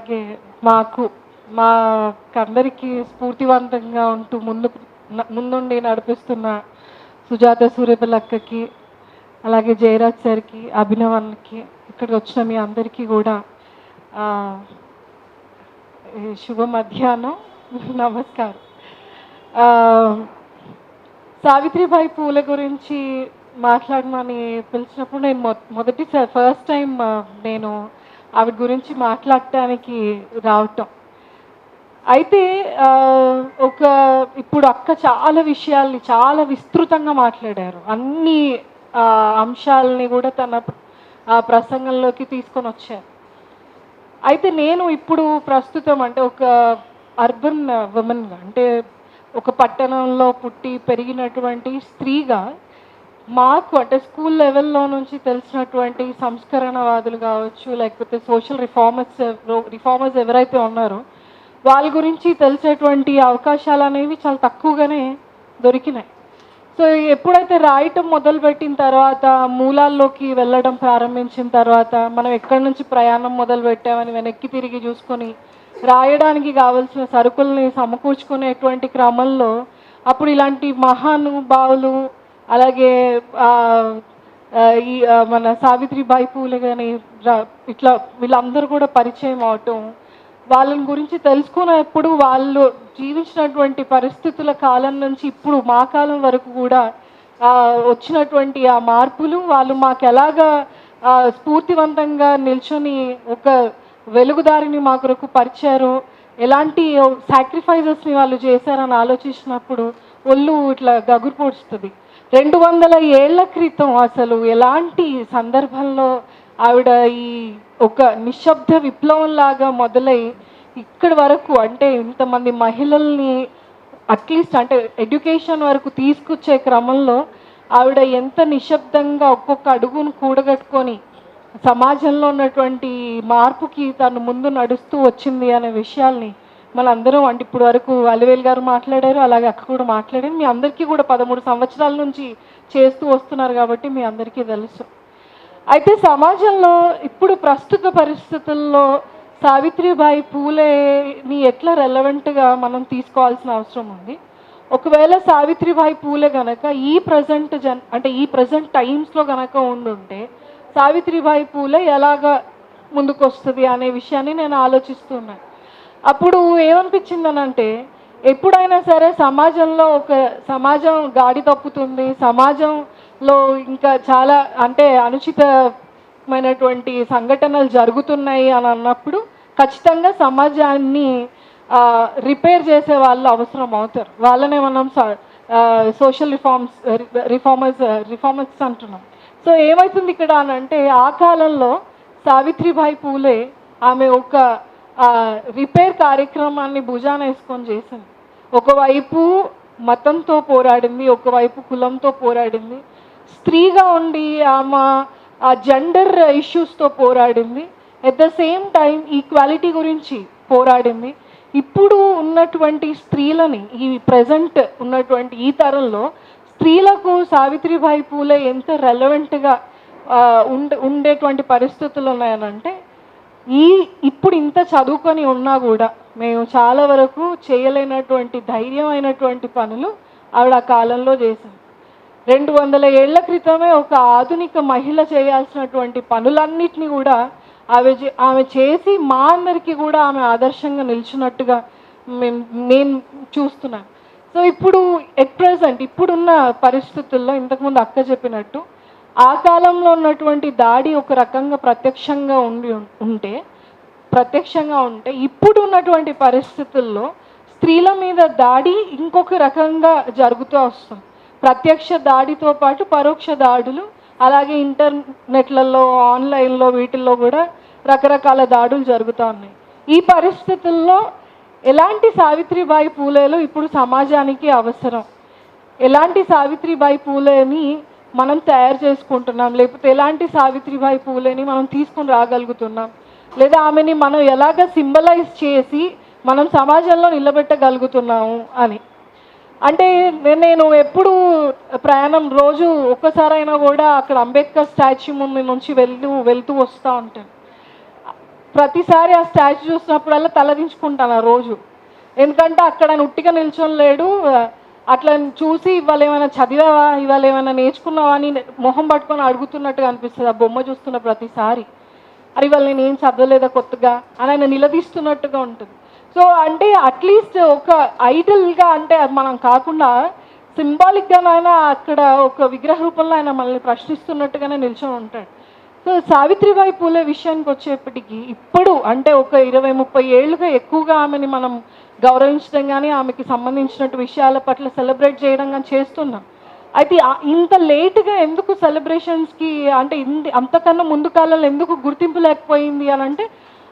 అలాగే మాకు మాకందరికీ స్ఫూర్తివంతంగా ఉంటూ ముందు ముందుండి నడిపిస్తున్న సుజాత సూర్యపల్లి అక్కకి అలాగే జయరాజ్ సార్కి అభినవన్కి ఇక్కడికి వచ్చిన మీ అందరికీ కూడా శుభ మధ్యాహ్నం నమస్కారం. సావిత్రిబాయి పూల గురించి మాట్లాడమని పిలిచినప్పుడు నేను మొ మొదటి ఫస్ట్ టైం నేను ఆవిడ గురించి మాట్లాడటానికి రావటం. అయితే ఒక ఇప్పుడు అక్క చాలా విషయాల్ని చాలా విస్తృతంగా మాట్లాడారు. అన్ని ఆ, అంశాలని కూడా తన ఆ ప్రసంగంలోకి తీసుకొని వచ్చారు. అయితే నేను ఇప్పుడు ప్రస్తుతం అంటే ఒక అర్బన్ ఉమెన్గా అంటే ఒక పట్టణంలో పుట్టి పెరిగినటువంటి స్త్రీగా మాకు అంటే స్కూల్ లెవెల్లో నుంచి తెలిసినటువంటి సంస్కరణవాదులు కావచ్చు లేకపోతే సోషల్ రిఫార్మర్స్ రిఫార్మర్స్ ఎవరైతే ఉన్నారో వాళ్ళ గురించి తెలిసేటువంటి అవకాశాలు అనేవి చాలా తక్కువగానే దొరికినాయి. సో ఎప్పుడైతే రాయటం మొదలుపెట్టిన తర్వాత మూలాల్లోకి వెళ్ళడం ప్రారంభించిన తర్వాత మనం ఎక్కడి నుంచి ప్రయాణం మొదలు పెట్టామని వెనక్కి తిరిగి చూసుకొని రాయడానికి కావలసిన సరుకుల్ని సమకూర్చుకునేటువంటి క్రమంలో అప్పుడు ఇలాంటి మహానుభావులు అలాగే ఈ మన సావిత్రిబాయి పూలే కానీ ఇట్లా వీళ్ళందరూ కూడా పరిచయం అవటం వాళ్ళని గురించి తెలుసుకున్నప్పుడు వాళ్ళు జీవించినటువంటి పరిస్థితుల కాలం నుంచి ఇప్పుడు మా కాలం వరకు కూడా వచ్చినటువంటి ఆ మార్పులు వాళ్ళు మాకు ఎలాగా స్ఫూర్తివంతంగా నిల్చొని ఒక వెలుగుదారిని మా కొరకు పరిచారు. ఎలాంటి సాక్రిఫైజెస్ని వాళ్ళు చేశారని ఆలోచించినప్పుడు ఒళ్ళు ఇట్లా గగురు పొడుస్తుంది. రెండు వందల ఏళ్ళ క్రితం అసలు ఎలాంటి సందర్భంలో ఆవిడ ఈ ఒక నిశ్శబ్ద విప్లవం లాగా మొదలై ఇక్కడి వరకు అంటే ఇంతమంది మహిళల్ని అట్లీస్ట్ అంటే ఎడ్యుకేషన్ వరకు తీసుకొచ్చే క్రమంలో ఆవిడ ఎంత నిశ్శబ్దంగా ఒక్కొక్క అడుగును కూడగట్టుకొని సమాజంలో ఉన్నటువంటి మార్పుకి తను ముందు నడుస్తూ వచ్చింది అనే విషయాల్ని మనందరం అంటే ఇప్పుడు వరకు అలివేల్ గారు మాట్లాడారు అలాగే అక్క కూడా మాట్లాడారు. మీ అందరికీ కూడా పదమూడు సంవత్సరాల నుంచి చేస్తూ వస్తున్నారు కాబట్టి మీ అందరికీ తెలుసు. అయితే సమాజంలో ఇప్పుడు ప్రస్తుత పరిస్థితుల్లో సావిత్రిబాయి పూలేని ఎట్లా రెలవెంట్గా మనం తీసుకోవాల్సిన అవసరం ఉంది? ఒకవేళ సావిత్రిబాయి పూలే గనక ఈ ప్రజెంట్ జన్ అంటే ఈ ప్రజెంట్ టైమ్స్లో గనక ఉండుంటే సావిత్రిబాయి పూలే ఎలాగా ముందుకు వస్తుంది అనే విషయాన్ని నేను ఆలోచిస్తున్నాను. అప్పుడు ఏమనిపించిందనంటే ఎప్పుడైనా సరే సమాజంలో ఒక సమాజం గాడి తప్పుతుంది సమాజంలో ఇంకా చాలా అంటే అనుచితమైనటువంటి సంఘటనలు జరుగుతున్నాయి అని అన్నప్పుడు ఖచ్చితంగా సమాజాన్ని రిపేర్ చేసే వాళ్ళు అవసరం అవుతారు. వాళ్ళనే మనం సోషల్ రిఫార్మ్స్ రిఫార్మర్స్ రిఫార్మర్స్ అంటున్నాం. సో ఏమవుతుంది ఇక్కడ అని అంటే ఆ కాలంలో సావిత్రిబాయి పూలే ఆమె ఒక రిపేర్ కార్యక్రమాన్ని భుజాన వేసుకొని చేసింది. ఒకవైపు మతంతో పోరాడింది ఒకవైపు కులంతో పోరాడింది. స్త్రీగా ఉండి ఆమె ఆ జెండర్ ఇష్యూస్తో పోరాడింది. At the same time equality గురించి పోరాడింది. ఇప్పుడు ఉన్నటువంటి స్త్రీలని ఈ ప్రజెంట్ ఉన్నటువంటి ఈ తరంలో స్త్రీలకు సావిత్రిబాయి పూలే ఎంత రెలవెంట్గా ఉండే ఉండేటువంటి పరిస్థితులు ఉన్నాయనంటే ఈ ఇప్పుడు ఇంత చదువుకొని ఉన్నా కూడా మేము చాలా వరకు చేయలేనటువంటి ధైర్యమైనటువంటి పనులు ఆవిడ ఆ కాలంలో చేశాం రెండు వందల ఏళ్ళ క్రితమే ఒక ఆధునిక మహిళ చేయాల్సినటువంటి పనులన్నిటినీ కూడా ఆమె ఆమె చేసి మా అందరికీ కూడా ఆమె ఆదర్శంగా నిలిచినట్టుగా మేము నేను చూస్తున్నాను. సో ఇప్పుడు ఎట్ ప్రజెంట్ ఇప్పుడున్న పరిస్థితుల్లో ఇంతకుముందు అక్క చెప్పినట్టు ఆ కాలంలో ఉన్నటువంటి దాడి ఒక రకంగా ప్రత్యక్షంగా ఉండి ఉంటే ప్రత్యక్షంగా ఉంటే ఇప్పుడు ఉన్నటువంటి పరిస్థితుల్లో స్త్రీల మీద దాడి ఇంకొక రకంగా జరుగుతూ వస్తుంది. ప్రత్యక్ష దాడితో పాటు పరోక్ష దాడులు అలాగే ఇంటర్నెట్లలో ఆన్లైన్లో వీటిల్లో కూడా రకరకాల దాడులు జరుగుతూ ఉన్నాయి. ఈ పరిస్థితుల్లో ఎలాంటి సావిత్రిబాయి పూలేలు ఇప్పుడు సమాజానికి అవసరం? ఎలాంటి సావిత్రిబాయి పూలేని మనం తయారు చేసుకుంటున్నాం లేకపోతే ఎలాంటి సావిత్రిబాయి పూలని మనం తీసుకొని రాగలుగుతున్నాం. లేదా ఆమెని మనం ఎలాగ సింబలైజ్ చేసి మనం సమాజంలో నిలబెట్టగలుగుతున్నాము అని. అంటే నేను ఎప్పుడు ప్రయాణం రోజు ఒక్కసారైనా కూడా అక్కడ అంబేద్కర్ స్టాచ్యూ ముందు నుంచి వెళ్తూ వెళ్తూ వస్తూ ఉంటాను. ప్రతిసారి ఆ స్టాచ్యూ చూసినప్పుడల్లా తలదించుకుంటాను ఆ రోజు. ఎందుకంటే అక్కడ ఉట్టిగా నిల్చొని లేడు అట్లా చూసి ఇవాళ ఏమైనా చదివావా? ఇవాళ ఏమైనా నేర్చుకున్నావా అని మొహం పట్టుకొని అడుగుతున్నట్టుగా అనిపిస్తుంది. ఆ బొమ్మ చూస్తున్న ప్రతిసారి. అరే ఇవాళ నేను ఏం చదవలేదా కొత్తగా? అని ఆయన నిలదీస్తున్నట్టుగా ఉంటుంది. సో అంటే అట్లీస్ట్ ఒక ఐడల్గా అంటే మనం కాకుండా సింబాలిక్గా ఆయన అక్కడ ఒక విగ్రహ రూపంలో ఆయన మనల్ని ప్రశ్నిస్తున్నట్టుగానే నిల్చొని ఉంటాడు. సో సావిత్రిబాయి పూలే విషయానికి వచ్చేప్పటికి ఇప్పుడు అంటే ఒక ఇరవై ముప్పై ఏళ్ళుగా ఎక్కువగా ఆమెని మనం గౌరవించడం కానీ ఆమెకి సంబంధించినట్టు విషయాల పట్ల సెలబ్రేట్ చేయడం కానీ చేస్తున్నాం. అయితే ఇంత లేట్గా ఎందుకు సెలబ్రేషన్స్కి అంటే ఇంది అంతకన్నా ముందు కాలంలో ఎందుకు గుర్తింపు లేకపోయింది అని అంటే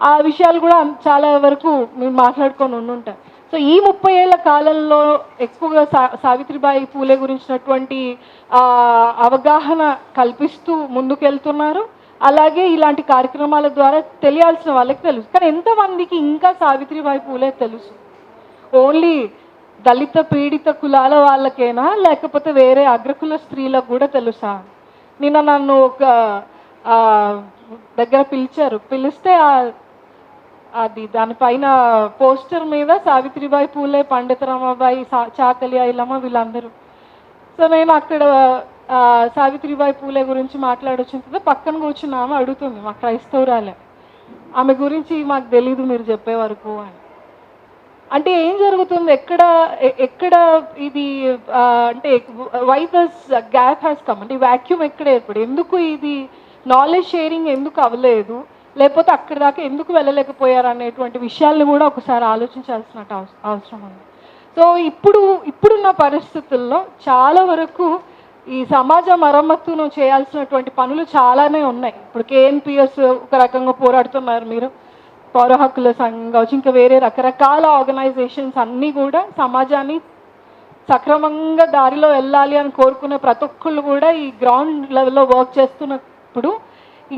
ఆ విషయాలు కూడా చాలా వరకు మీరు మాట్లాడుకొని ఉండుంటారు సో ఈ ముప్పై ఏళ్ళ కాలంలో ఎక్కువగా సా సావిత్రిబాయి పూలే గురించినటువంటి అవగాహన కల్పిస్తూ ముందుకెళ్తున్నారు. అలాగే ఇలాంటి కార్యక్రమాల ద్వారా తెలియాల్సిన వాళ్ళకి తెలుసు. కానీ ఎంతమందికి ఇంకా సావిత్రిబాయి పూలే తెలుసు? ఓన్లీ దళిత పీడిత కులాల వాళ్ళకేనా? లేకపోతే వేరే అగ్రకుల స్త్రీలకు కూడా తెలుసా? నిన్న నన్ను ఒక దగ్గర పిలిచారు. పిలిస్తే అది దానిపైన పోస్టర్ మీద సావిత్రిబాయి పూలే పండిత రమాబాయి సా- చాకలి ఐలమ్మ వీళ్ళందరూ. సో నేను అక్కడ సావిత్రిబాయి పూలే గురించి మాట్లాడొచ్చిన తర్వాత పక్కన కూర్చున్న ఆమె అడుగుతుంది మా క్రైస్తవురాలే ఆమె గురించి మాకు తెలీదు మీరు చెప్పే వరకు అని. అంటే ఏం జరుగుతుంది? ఎక్కడ ఎక్కడ ఇది అంటే why this gap has come? అంటే వాక్యూమ్ ఎక్కడ ఏర్పడి ఎందుకు ఇది నాలెడ్జ్ షేరింగ్ ఎందుకు అవ్వలేదు? లేకపోతే అక్కడి దాకా ఎందుకు వెళ్ళలేకపోయారు అనేటువంటి విషయాల్ని కూడా ఒకసారి ఆలోచించాల్సిన అవస- అవసరం ఉంది. సో ఇప్పుడు ఇప్పుడున్న పరిస్థితుల్లో చాలా వరకు ఈ సమాజ మరమ్మతును చేయాల్సినటువంటి పనులు చాలానే ఉన్నాయి. ఇప్పుడు కేఎన్పిఎస్ ఒక రకంగా పోరాడుతున్నారు మీరు. పౌర హక్కుల సంఘం కావచ్చు ఇంకా వేరే రకరకాల ఆర్గనైజేషన్స్ అన్నీ కూడా సమాజాన్ని సక్రమంగా దారిలో వెళ్ళాలి అని కోరుకునే ప్రతి ఒక్కళ్ళు కూడా ఈ గ్రౌండ్ లెవెల్లో వర్క్ చేస్తున్నప్పుడు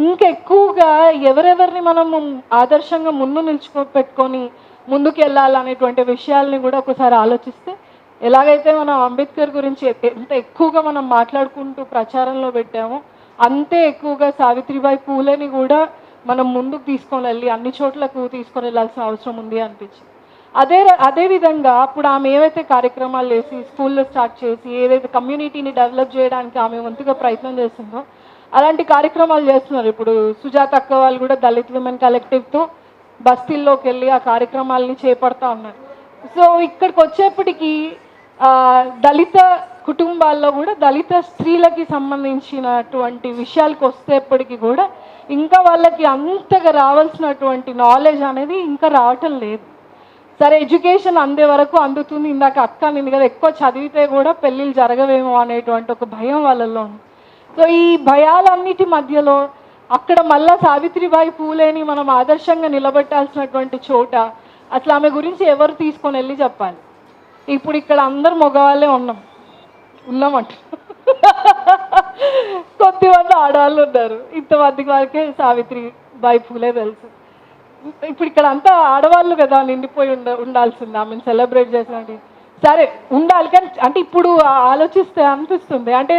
ఇంకా ఎక్కువగా ఎవరెవరిని మనం ఆదర్శంగా ముందు నిల్చుకో పెట్టుకొని ముందుకు వెళ్ళాలనేటువంటి విషయాల్ని కూడా ఒకసారి ఆలోచిస్తే ఎలాగైతే మనం అంబేద్కర్ గురించి ఎంత ఎక్కువగా మనం మాట్లాడుకుంటూ ప్రచారంలో పెట్టామో అంతే ఎక్కువగా సావిత్రిబాయి పూలేని కూడా మనం ముందుకు తీసుకొని వెళ్ళి అన్ని చోట్లకు తీసుకొని వెళ్ళాల్సిన అవసరం ఉంది అనిపించింది. అదే అదే విధంగా అప్పుడు ఆమె ఏవైతే కార్యక్రమాలు చేసి స్కూల్లో స్టార్ట్ చేసి ఏదైతే కమ్యూనిటీని డెవలప్ చేయడానికి ఆమె వంతుగా ప్రయత్నం చేస్తుందో అలాంటి కార్యక్రమాలు చేస్తున్నారు. ఇప్పుడు సుజాత అక్క వాళ్ళు కూడా దళిత్ విమెన్ కలెక్టివ్తో బస్తీల్లోకి వెళ్ళి ఆ కార్యక్రమాలని చేపడతా ఉన్నారు. సో ఇక్కడికి వచ్చేప్పటికీ దళిత కుటుంబాల్లో కూడా దళిత స్త్రీలకి సంబంధించినటువంటి విషయాలకు వస్తేప్పటికీ కూడా ఇంకా వాళ్ళకి అంతగా రావాల్సినటువంటి నాలెడ్జ్ అనేది ఇంకా రావటం లేదు. సరే ఎడ్యుకేషన్ అందే వరకు అందుతుంది. ఇందాక అక్క నింది కదా ఎక్కువ చదివితే కూడా పెళ్ళిళ్ళు జరగవేమో అనేటువంటి ఒక భయం వాళ్ళల్లో ఉంది సో ఈ భయాలన్నిటి మధ్యలో అక్కడ మళ్ళా సావిత్రిబాయి పూలేని మనం ఆదర్శంగా నిలబెట్టాల్సినటువంటి చోట అట్లా ఆమె గురించి ఎవరు తీసుకొని వెళ్ళి చెప్పాలి? ఇప్పుడు ఇక్కడ అందరు మగవాళ్ళే ఉన్నాం. ఉన్నామంట. కొద్దిమంది ఆడవాళ్ళు ఉన్నారు. ఇంతమందికి వరకే సావిత్రి బాయి పూలే తెలుసు. ఇప్పుడు ఇక్కడ అంతా ఆడవాళ్ళు కదా నిండిపోయి ఉండ ఉండాల్సింది. ఆమెను సెలబ్రేట్ చేసినట్టు. సరే ఉండాలి కానీ అంటే ఇప్పుడు ఆలోచిస్తే అనిపిస్తుంది. అంటే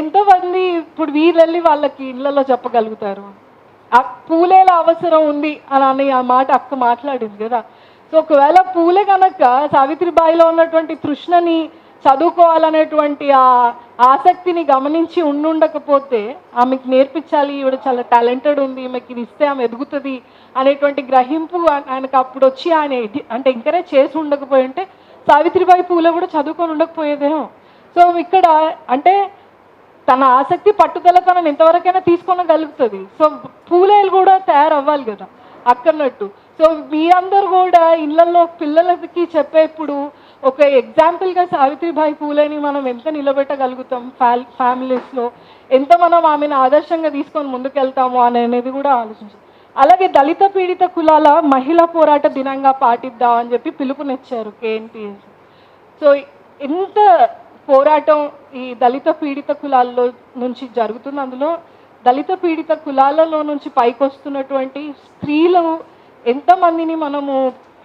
ఎంతమంది ఇప్పుడు వీళ్ళు వాళ్ళకి ఇళ్ళలో చెప్పగలుగుతారు. ఆ పూలేల అవసరం ఉంది అని అని ఆ మాట అక్క మాట్లాడింది కదా. సో ఒకవేళ పూలే కనుక సావిత్రిబాయిలో ఉన్నటువంటి తృష్ణని చదువుకోవాలనేటువంటి ఆ ఆసక్తిని గమనించి ఉండుండకపోతే ఆమెకి నేర్పించాలి ఈవిడ చాలా టాలెంటెడ్ ఉంది ఈమెకి ఇది ఇస్తే ఆమె ఎదుగుతుంది అనేటువంటి గ్రహింపు ఆయనకు అప్పుడు వచ్చి ఆయన అంటే ఎంకరేజ్ చేసి ఉండకపోయి ఉంటే సావిత్రిబాయి పూలే కూడా చదువుకొని ఉండకపోయేదేమో. సో ఇక్కడ అంటే తన ఆసక్తి పట్టుదల తనని ఎంతవరకైనా తీసుకొనగలుగుతుంది సో పూలేలు కూడా తయారవ్వాలి కదా అక్కన్నట్టు సో మీరందరూ కూడా ఇళ్ళలో పిల్లలకి చెప్పేప్పుడు ఒక ఎగ్జాంపుల్గా సావిత్రిబాయి పూలేని మనం ఎంత నిలబెట్టగలుగుతాం ఫ్యా ఫ్యామిలీస్లో? ఎంత మనం ఆమెను ఆదర్శంగా తీసుకొని ముందుకెళ్తాము అనేది కూడా ఆలోచించాం అలాగే దళిత పీడిత కులాల మహిళా పోరాట దినంగా పాటిద్దాం అని చెప్పి పిలుపునిచ్చారు కేఎన్టీఎస్ సో ఎంత పోరాటం ఈ దళిత పీడిత కులాల్లో నుంచి జరుగుతుంది. అందులో దళిత పీడిత కులాలలో నుంచి పైకి వస్తున్నటువంటి స్త్రీలు ఎంతమందిని మనము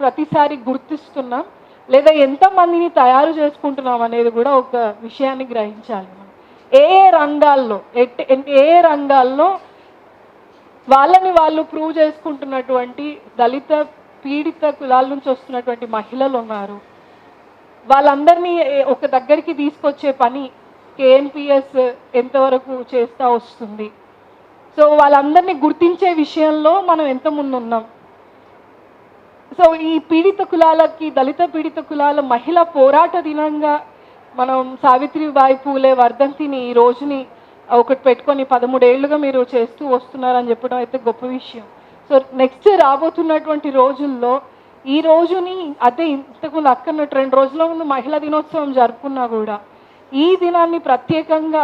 ప్రతిసారి గుర్తిస్తున్నాం లేదా ఎంతమందిని తయారు చేసుకుంటున్నాం అనేది కూడా ఒక విషయాన్ని గ్రహించాలి ఏ ఏ రంగాల్లో ఏ రంగాల్లో వాళ్ళని వాళ్ళు ప్రూవ్ చేసుకుంటున్నటువంటి దళిత పీడిత కులాల నుంచి వస్తున్నటువంటి మహిళలు ఉన్నారు. వాళ్ళందరినీ ఒక దగ్గరికి తీసుకొచ్చే పని కేఎన్పిఎస్ ఎంతవరకు చేస్తూ వస్తుంది. సో వాళ్ళందరినీ గుర్తించే విషయంలో మనం ఎంత ముందున్నాం. సో ఈ పీడిత కులాలకి దళిత పీడిత కులాల మహిళ పోరాట దినంగా మనం సావిత్రిబాయి పూలే వర్ధంతిని ఈ రోజుని ఒకటి పెట్టుకొని పదమూడేళ్ళుగా మీరు చేస్తూ వస్తున్నారని చెప్పడం అయితే గొప్ప విషయం. సో నెక్స్ట్ రాబోతున్నటువంటి రోజుల్లో ఈ రోజుని అదే ఇంతకుముందు అక్కన్నట్టు రెండు రోజుల ముందు మహిళా దినోత్సవం జరుపుకున్నా కూడా ఈ దినాన్ని ప్రత్యేకంగా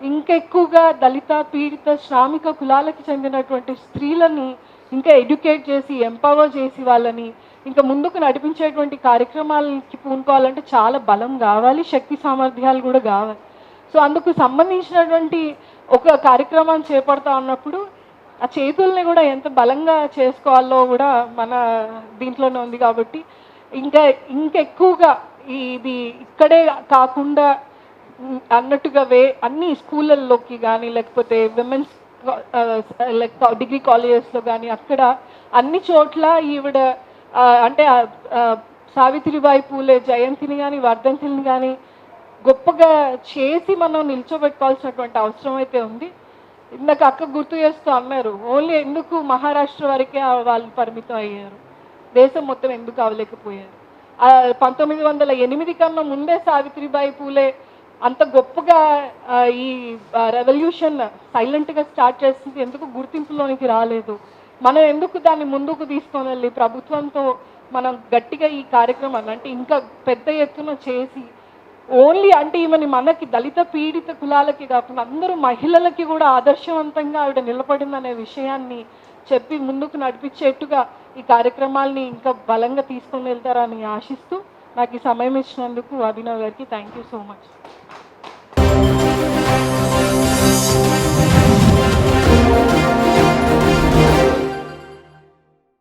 ఇంకెక్కువగా దళిత పీడిత శ్రామిక కులాలకు చెందినటువంటి స్త్రీలని ఇంకా ఎడ్యుకేట్ చేసి ఎంపవర్ చేసి వాళ్ళని ఇంకా ముందుకు నడిపించేటువంటి కార్యక్రమాలకి పూనుకోవాలంటే చాలా బలం కావాలి శక్తి సామర్థ్యాలు కూడా కావాలి. సో అందుకు సంబంధించినటువంటి ఒక కార్యక్రమం చేపడతా ఉన్నప్పుడు ఆ చేతుల్ని కూడా ఎంత బలంగా చేసుకోవాలో కూడా మన దీంట్లోనే ఉంది కాబట్టి ఇంకా ఇంకెక్కువగా ఇది ఇక్కడే కాకుండా అన్నట్టుగా వే అన్ని స్కూళ్ళల్లోకి కానీ లేకపోతే విమెన్స్ లైక్ డిగ్రీ కాలేజెస్లో కానీ అక్కడ అన్ని చోట్ల ఈవిడ అంటే సావిత్రిబాయి పూలే జయంతిని కానీ వర్ధంతిని కానీ గొప్పగా చేసి మనం నిల్చోబెట్టుకోవాల్సినటువంటి అవసరం అయితే ఉంది. ఇందాక అక్క గుర్తు చేస్తూ అన్నారు ఓన్లీ ఎందుకు మహారాష్ట్ర వరకే వాళ్ళు పరిమితం అయ్యారు? దేశం మొత్తం ఎందుకు అవ్వలేకపోయారు పంతొమ్మిది వందల ఎనిమిది కన్నా ముందే సావిత్రిబాయి పూలే అంత గొప్పగా ఈ రెవల్యూషన్ సైలెంట్గా స్టార్ట్ చేసింది. ఎందుకు గుర్తింపులోనికి రాలేదు? మనం ఎందుకు దాన్ని ముందుకు తీసుకొని వెళ్ళి ప్రభుత్వంతో మనం గట్టిగా ఈ కార్యక్రమాన్ని అంటే ఇంకా పెద్ద ఎత్తున చేసి ఓన్లీ అంటే ఈమెని మనకి దళిత పీడిత కులాలకి కాకుండా అందరూ మహిళలకి కూడా ఆదర్శవంతంగా ఆవిడ నిలబడిందనే విషయాన్ని చెప్పి ముందుకు నడిపించేట్టుగా ఈ కార్యక్రమాల్ని ఇంకా బలంగా తీసుకొని వెళ్తారని ఆశిస్తూ నాకు ఈ సమయం ఇచ్చినందుకు అభినవ్ గారికి థ్యాంక్ యూ సో మచ్